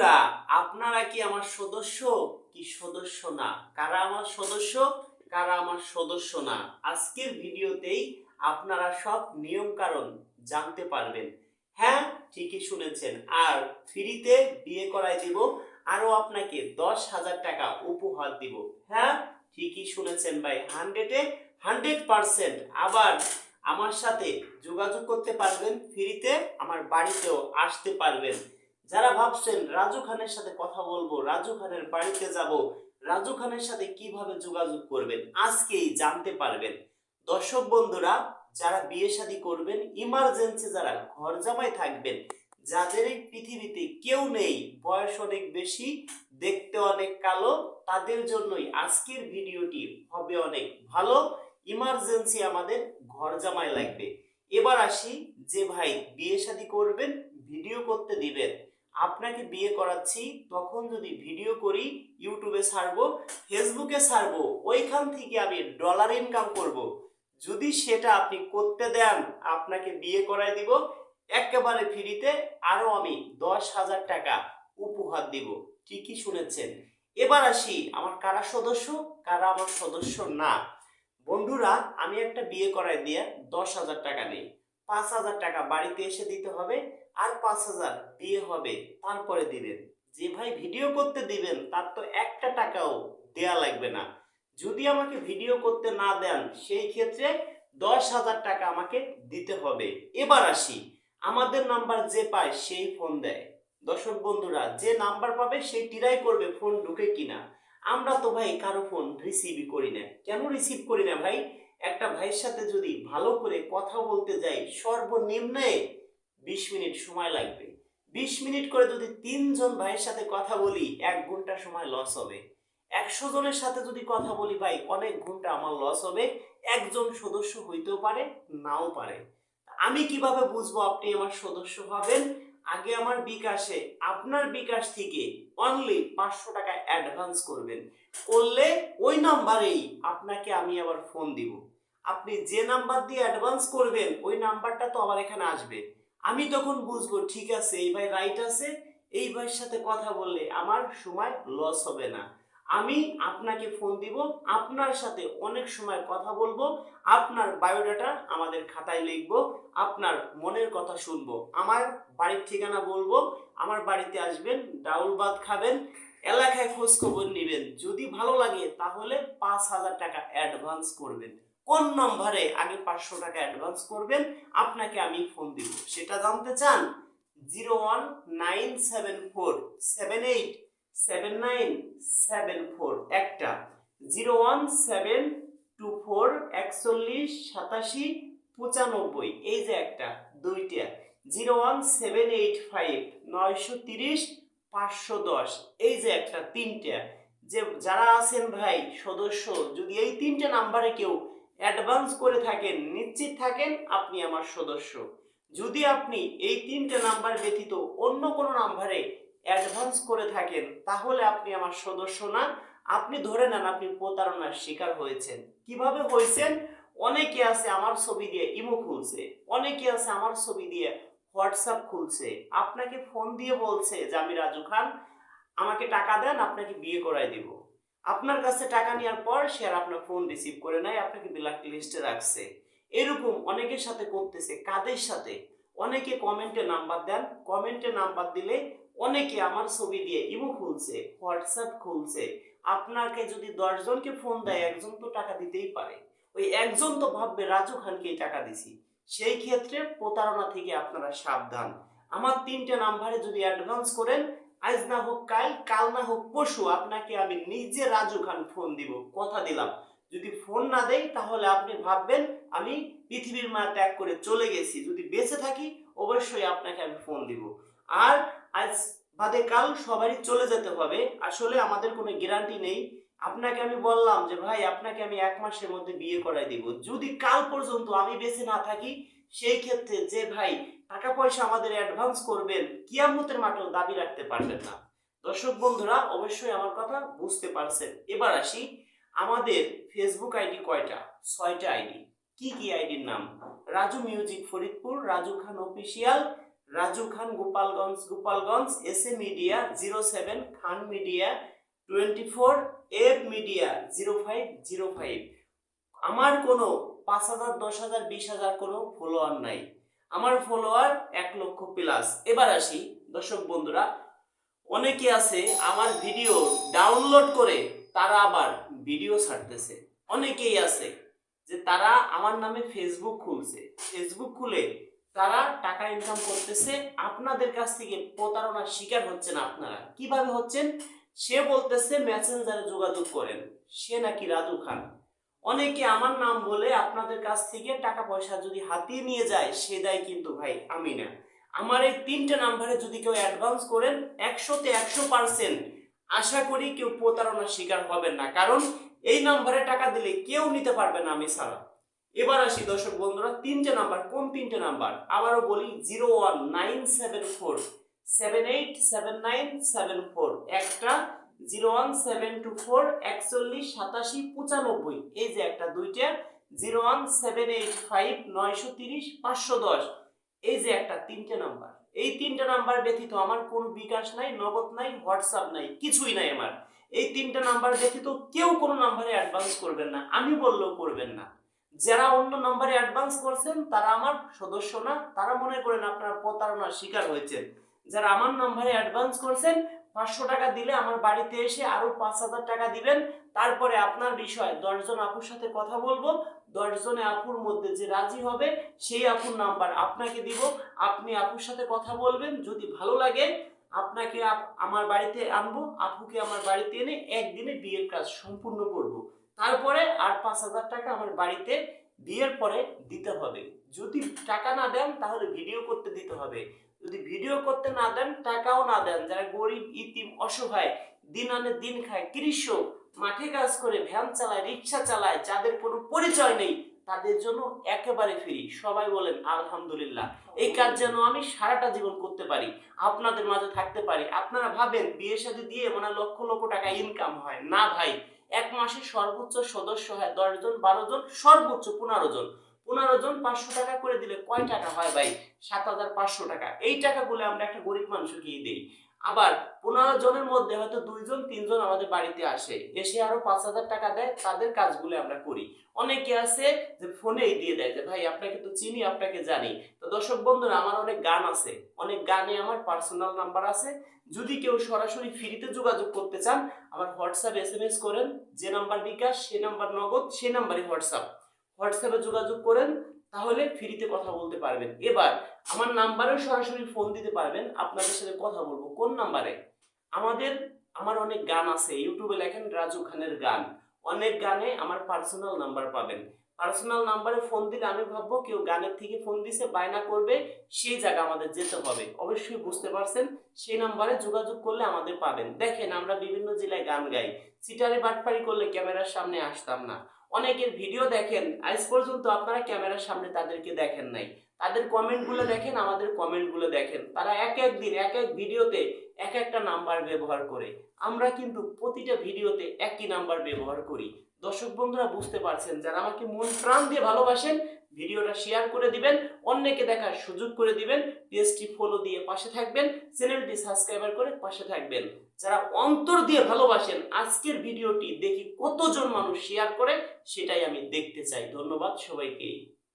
বন্ধুরা, আপনারা কি আমার সদস্য? কি সদস্য না? কারা আমার সদস্য? কারা আমার সদস্য না? আজকের ভিডিওতেই আপনারা সব নিয়ম কারণ জানতে পারবেন। হ্যাঁ ঠিকই শুনেছেন। আর ফ্রিতে বিয়ে করাই দিব আরও আপনাকে দশ হাজার টাকা উপহার দিব। হ্যাঁ ঠিকই শুনেছেন ভাই, হান্ড্রেডে, হান্ড্রেড পার্সেন্ট। আবার আমার সাথে যোগাযোগ করতে পারবেন, ফ্রিতে আমার বাড়িতেও আসতে পারবেন। যারা ভাবছেন, রাজু খানের সাথে কথা বলব, রাজু খানের বাড়িতে যাব, রাজু খানের সাথে কীভাবে যোগাযোগ করবেন, আজকেই জানতে পারবেন। দর্শক বন্ধুরা, যারা বিয়ে শাদী করবেন ইমার্জেন্সি যারা ঘর জামাই থাকবেন, যাদের এই পৃথিবীতে কেউ নেই, বয়স অনেক বেশি, দেখতে অনেক কালো, তাদের জন্যই আজকের ভিডিওটি হবে অনেক ভালো। ইমার্জেন্সি আমাদের ঘর জামাই লাগবে। এবার আসি যে ভাই বিয়ে শাদী করবেন, ভিডিও করতে দিবেন। আপনাকে বিয়ে করাচ্ছি, তখন যদি ভিডিও করি, ইউটিউবে ছাড়বো ফেসবুকে ছাড়বো ওইখান থেকে আমি ডলার ইনকাম করব। যদি সেটা আপনি করতে দেন, আপনাকে বিয়ে করায় দিব, একেবারে ফ্রিতে আরও আমি দশ হাজার টাকা উপহার দিব। ঠিকই শুনেছেন। এবার আসি, আমার কারা সদস্য, কারা আমার সদস্য না। বন্ধুরা, আমি একটা বিয়ে করায় দিয়ে দশ হাজার টাকা নেই। পাঁচ হাজার টাকা বাড়িতে এসে দিতে হবে আর পাঁচ হাজার বিয়ে হবে, তারপরে দিবেন। যে ভাই ভিডিও করতে দিবেন, তার তো একটা টাকাও দেয়া লাগবে না। যদি আমাকে ভিডিও করতে না দেন, সেই ক্ষেত্রে দশ হাজার টাকা আমাকে দিতে হবে। এবার আসি, আমাদের নাম্বার যে পায় সেই ফোন দেয়। দর্শক বন্ধুরা, যে নাম্বার পাবে সেই টিরাই করবে ফোন ঢুকে কিনা। আমরা তো ভাই কারও ফোন রিসিভই করি না। কেন রিসিভ করি না ভাই? একটা ভাইয়ের সাথে যদি ভালো করে কথা বলতে যাই, সর্বনিম্নে বিশ মিনিট সময় লাগবে। বিশ মিনিট করে যদি তিনজন ভাইয়ের সাথে কথা বলি, এক ঘণ্টা সময় লস হবে। একশো জনের সাথে যদি কথা বলি, ভাই, অনেক ঘণ্টা আমার লস হবে। একজন সদস্য হইতেও পারে, নাও পারে। আমি কীভাবে বুঝব আপনি আমার সদস্য হবেন? আগে আমার বিকাশে, আপনার বিকাশ থেকে অনলি পাঁচশো টাকা অ্যাডভান্স করবেন। করলে ওই নাম্বারেই আপনাকে আমি আবার ফোন দিব। আপনি যে নাম্বার দিয়ে অ্যাডভান্স করবেন, ওই নাম্বারটা তো আমার এখানে আসবে। আমি তখন বুঝব, ঠিক আছে, এই ভাই রাইট আছে, এই ভাইয়ের সাথে কথা বললে আমার সময় লস হবে না। আমি আপনাকে ফোন দিব, আপনার সাথে অনেক সময় কথা বলব, আপনার বায়োডাটা আমাদের খাতায় লিখব, আপনার মনের কথা শুনব, আমার বাড়ির ঠিকানা বলব, আমার বাড়িতে আসবেন, ডাউল ভাত খাবেন, এলাকায় খোঁজ খবর নেবেন, যদি ভালো লাগে তাহলে পাঁচ হাজার টাকা অ্যাডভান্স করবেন। কোন নম্বরে আগে পাঁচশো টাকা অ্যাডভান্স করবেন, আপনাকে আমি ফোন দিব। সেটা জানতে চান zero one nine seven four seven eight seven nine seven four একটা zero one seven two four একচল্লিশ সাতাশি পঁচানব্বই। এই যে একটা, দুইটা zero one seven eight five নয়শো তিরিশ পাঁচশো দশ। এই যে একটা, তিনটা। যে যারা আছেন ভাই, সদস্য, যদি এই তিনটে নাম্বারে কেউ অ্যাডভান্স করে থাকেন, নিশ্চিত থাকেন আপনি আমার সদস্য। যদি আপনি এই তিনটে নাম্বার ব্যতীত অন্য কোনো নাম্বারে অ্যাডভান্স করে থাকেন, তাহলে আপনি আমার সদস্য না। আপনি ধরে নেন আপনি প্রতারণার শিকার হয়েছেন। কীভাবে হয়েছেন? অনেকে আছে আমার ছবি দিয়ে ইমো খুলছে, অনেকে আছে আমার ছবি দিয়ে হোয়াটসঅ্যাপ খুলছে। আপনাকে ফোন দিয়ে বলছে যে আমি রাজু খান, আমাকে টাকা দেন, আপনাকে বিয়ে করাই দিব। আপনার কাছে টাকা নেওয়ার পর সে আর আপনার ফোন রিসিভ করে নেয় আপনাকে ব্ল্যাক লিস্টে রাখছে। এরকম অনেকের সাথে করতেছে, কাদের সাথে? অনেকে কমেন্টে নাম্বার দেন কমেন্টে নাম্বার দিলে অনেকে আমার ছবি দিয়ে ইমো খুলছে হোয়াটসঅ্যাপ খুলছে। আপনাকে যদি দশজনকে ফোন দেয়, একজন তো টাকা দিতেই পারে। ওই একজন তো ভাববে, রাজু খানকেই টাকা দিছি। সেই ক্ষেত্রে প্রতারণা থেকে আপনারা সাবধান। আমার তিনটে নাম্বারে যদি অ্যাডভান্স করেন আজ না হোক কাল কাল না হোক পরশু আপনাকে আমি নিজে রাজু খান ফোন দিব, কথা দিলাম। যদি ফোন না দেই, তাহলে আপনি ভাববেন আমি পৃথিবীর মা ত্যাগ করে চলে গেছি। যদি বেঁচে থাকি, অবশ্যই আপনাকে আমি ফোন দিব। আর আজ বাদে কাল সবারই চলে যেতে হবে। আসলে আমাদের কোনো গ্যারান্টি নেই। আপনাকে আমি বললাম যে, ভাই, আপনাকে আমি এক মাসের মধ্যে বিয়ে করাই দিব। যদি কাল পর্যন্ত আমি বেঁচে না থাকি, সেই ক্ষেত্রে যে ভাই টাকা পয়সা আমাদের অ্যাডভান্স করবেন, কিয়ামতের মাঠেও দাবি রাখতে পারবেন না। দর্শক বন্ধুরা, অবশ্যই আমার কথা বুঝতে পারছেন। এবার আসি, আমাদের ফেসবুক আইডি কয়টা? ছয়টা আইডি কি কি আইডির নাম? Raju music Faridpur, Raju Khan official Raju Khan Gopalganj Gopalganj S A media zero seven Khan media twenty four F media zero five zero five আমার কোনো পাঁচ হাজার, দশ হাজার, বিশ হাজার কোনো ফলোয়ার নাই। আমার ফলোয়ার এক লক্ষ প্লাস এবার আসি, দর্শক বন্ধুরা, অনেকে আছে আমার ভিডিও ডাউনলোড করে তারা আবার ভিডিও ছাড়তেছে। অনেকেই আছে যে তারা আমার নামে ফেসবুক খুলছে। ফেসবুক খুলে তারা টাকা ইনকাম করতেছে। আপনাদের কাছ থেকে প্রতারণার শিকার হচ্ছেন আপনারা। কীভাবে হচ্ছেন? সে বলতেছে মেসেঞ্জারে যোগাযোগ করেন। সে নাকি রাজু খান। অনেকে আমার নাম বলে আপনাদের কাছ থেকে টাকা পয়সা যদি হাতিয়ে নিয়ে যায়, সে দেয় কিন্তু ভাই আমি না। আমার এই তিনটে নাম্বারে যদি কেউ অ্যাডভান্স করেন, একশোতে একশো পার্সেন্ট আশা করি কেউ প্রতারণার শিকার হবেন না। কারণ এই নাম্বারে টাকা দিলে কেউ নিতে পারবে না আমি ছাড়া। এবার আসি দর্শক বন্ধুরা, তিনটে নাম্বার কোন তিনটে নাম্বার আবারও বলি zero one nine seven four seven eight seven nine seven four একটা zero one seven two four একচল্লিশ, সাতাশি, পঁচানব্বই। এই যে একটা, দুইটা zero one seven eight five নয়শো তিরিশ, পাঁচশো দশ। এই যে একটা, তিনটে নাম্বার। এই তিনটে নাম্বার ব্যতীত আমার কোনো বিকাশ নাই, নগদ নাই, হোয়াটসঅ্যাপ নাই, কিছুই নাই আমার। এই তিনটে নাম্বার ব্যতীত কেউ কোনো নাম্বারে অ্যাডভান্স করবেন না, আমি বললেও করবেন না। যারা অন্য নাম্বারে অ্যাডভান্স করছেন, তারা আমার সদস্য না, তারা মনে করেন আপনারা প্রতারণার শিকার হয়েছেন। যারা আমার নাম্বারে অ্যাডভান্স করছেন পাঁচশো টাকা দিলে আমার বাড়িতে এসে আরও পাঁচ হাজার টাকা দিবেন। তারপরে আপনার বিষয় দশজন আপুর সাথে কথা বলব। দশজনে আপুর মধ্যে যে রাজি হবে, সেই আপুর নাম্বার আপনাকে দিব। আপনি আপুর সাথে কথা বলবেন, যদি ভালো লাগে আপনাকে আপ- আমার বাড়িতে আনব, আপুকে আমার বাড়িতে এনে একদিনে বিয়ের কাজ সম্পূর্ণ করব। তারপরে আর পাঁচ হাজার টাকা আমার বাড়িতে বিয়ের পরে দিতে হবে। যদি টাকা না দেন, তাহলে ভিডিও করতে দিতে হবে। যদি ভিডিও করতে না দেন, টাকাও না দেন। যারা গরিব, ইতিম, অসহায়, দিন আনে দিন খায়, কৃষক, মাঠে কাজ করে, ভ্যান চালায়, রিক্সা চালায়, যাদের কোনো পরিচয় নেই, তাদের জন্য একেবারে ফ্রি সবাই বলেন, আলহামদুলিল্লাহ। এই কাজ যেন আমি সারাটা জীবন করতে পারি, আপনাদের মাঝে থাকতে পারি। আপনারা ভাবেন, বিয়ে সাথে দিয়ে মানে লক্ষ লক্ষ টাকা ইনকাম হয়। না ভাই, এক মাসে সর্বোচ্চ সদস্য হয় দশ জন, বারো জন, সর্বোচ্চ পনেরো জন। পনেরো জন পাঁচশো টাকা করে দিলে কয় টাকা হয় ভাই? সাত হাজার পাঁচশো টাকা। এই টাকাগুলো আমরা একটা গরিব মানুষকে দিই। আবার পনেরো জনের মধ্যে হয়তো দুইজন, তিনজন আমাদের বাড়িতে আসে। এসে আরও পাঁচ হাজার টাকা দেয়, তাদের কাজগুলো আমরা করি। অনেকে আছে যে ফোনেই দিয়ে দেয় যে, ভাই, আপনাকে তো চিনি, আপনাকে জানি। তো দর্শক বন্ধুরা, আমার অনেক গান আছে। অনেক গানে আমার পার্সোনাল নাম্বার আছে। যদি কেউ সরাসরি ফ্রিতে যোগাযোগ করতে চান, আমার হোয়াটসঅ্যাপ এস এম এস করেন। যে নাম্বার বিকাশ, সে নাম্বার নগদ, সে নাম্বারই হোয়াটসঅ্যাপ। হোয়াটসঅ্যাপে যোগাযোগ করেন, তাহলে ফ্রিতে কথা বলতে পারবেন। এবার, আমার নাম্বারেও সরাসরি ফোন দিতে পারবেন, আপনাদের সাথে কথা বলব। কোন নাম্বারে? আমাদের, আমার অনেক গান আছে, ইউটিউবে লেখেন রাজু খানের গান। অনেক গানে আমার পার্সোনাল নাম্বার পাবেন। পার্সোনাল নাম্বারে ফোন দিলে আমি ভাববো, কেউ গানের থেকে ফোন দিছে, বায়না করবে, সেই জায়গা আমাদের যেতে হবে। অবশ্যই বুঝতে পারছেন, সেই নাম্বারে যোগাযোগ করলে আমাদের পাবেন। দেখেন, আমরা বিভিন্ন জেলায় গান গাই। সিটারে বাটপাড়ি করলে ক্যামেরার সামনে আসতাম না। অনেকের ভিডিও দেখেন, আজ পর্যন্ত আপনারা ক্যামেরার সামনে তাদেরকে দেখেন নাই। তাদের কমেন্টগুলো দেখেন, আমাদের কমেন্টগুলো দেখেন। তারা এক এক দিন, এক এক ভিডিওতে এক একটা নাম্বার ব্যবহার করে। আমরা কিন্তু প্রতিটা ভিডিওতে একই নাম্বার ব্যবহার করি। দর্শক বন্ধুরা বুঝতে পারছেন, যারা আমাকে মন প্রাণ দিয়ে ভালোবাসেন, ভিডিওটা শেয়ার করে দিবেন, অন্যকে দেখার সুযোগ করে দিবেন পেজটি ফলো দিয়ে পাশে থাকবেন চ্যানেলটি সাবস্ক্রাইবার করে পাশে থাকবেন। যারা অন্তর দিয়ে ভালোবাসেন, আজকের ভিডিওটি দেখি কতজন মানুষ শেয়ার করে, সেটাই আমি দেখতে চাই। ধন্যবাদ সবাইকে।